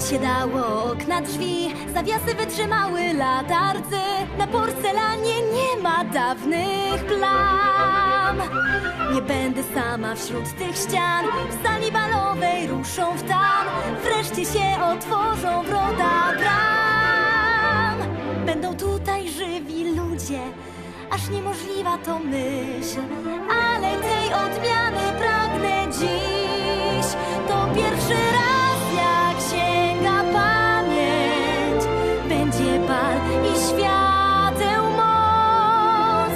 się dało, okna drzwi, zawiasy wytrzymały latarcy. Na porcelanie nie ma dawnych plam. Nie będę sama wśród tych ścian, w sali balowej ruszą w tam. Wreszcie się otworzą wrota bram. Będą tutaj żywi ludzie, aż niemożliwa to myśl. Ale tej odmiany pragnę dziś. I świateł moc.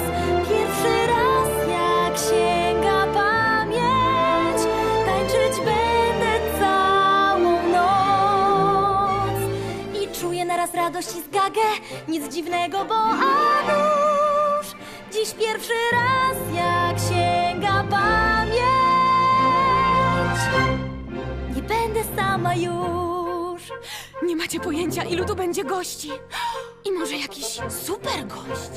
Pierwszy raz, jak sięga pamięć. Tańczyć będę całą noc. I czuję naraz radość i zgagę. Nic dziwnego, bo a nuż Dziś pierwszy raz, jak sięga Nie macie pojęcia, ilu tu będzie gości. I może jakiś super gość.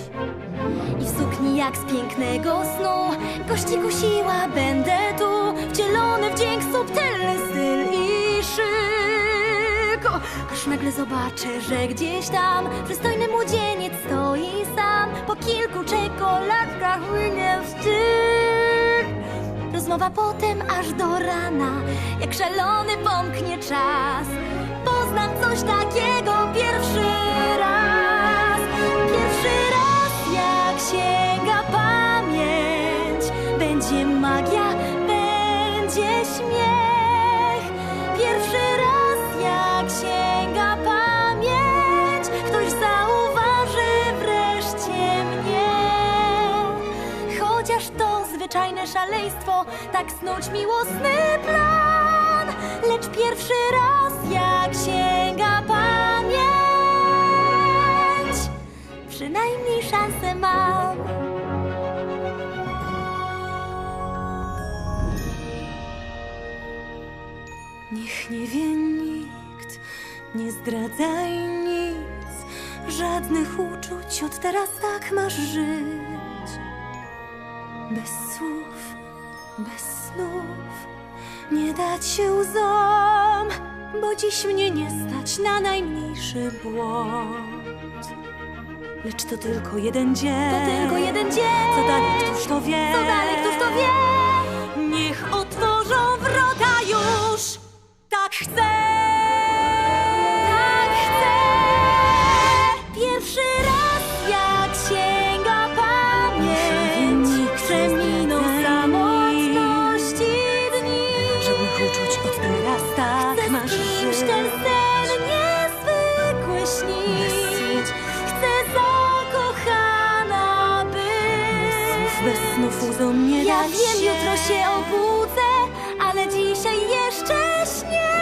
I w sukni jak z pięknego snu. Gości kusiła będę tu. Wcielony w dźwięk subtelny styl i szyk. Aż nagle zobaczę, że gdzieś tam Przystojny młodzieniec stoi sam. Po kilku czekoladkach łynie styl Rozmowa potem aż do rana. Jak szalony pomknie czas Poznam coś takiego pierwszy raz. Pierwszy raz jak sięga pamięć Będzie magia, będzie śmiech. Pierwszy raz jak sięga pamięć Ktoś zauważy wreszcie mnie. Chociaż to zwyczajne szaleństwo, tak snuć miłosny plan. Lecz pierwszy raz, jak sięga pamięć, przynajmniej szansę mam. Niech nie wie nikt, nie zdradzaj nic. Żadnych uczuć od teraz tak masz żyć. Bez słów, bez snów, nie dać się łzom, bo dziś mnie nie stać na najmniejszy błąd. Lecz to tylko jeden dzień. To tylko jeden dzień. Co dalej, któż to wie? Co dalej, któż to wie? Niech otworzą wrota już, tak chcę. Bez snów łzą nie Ja da wiem, się. jutro się obudzę, ale dzisiaj jeszcze śnię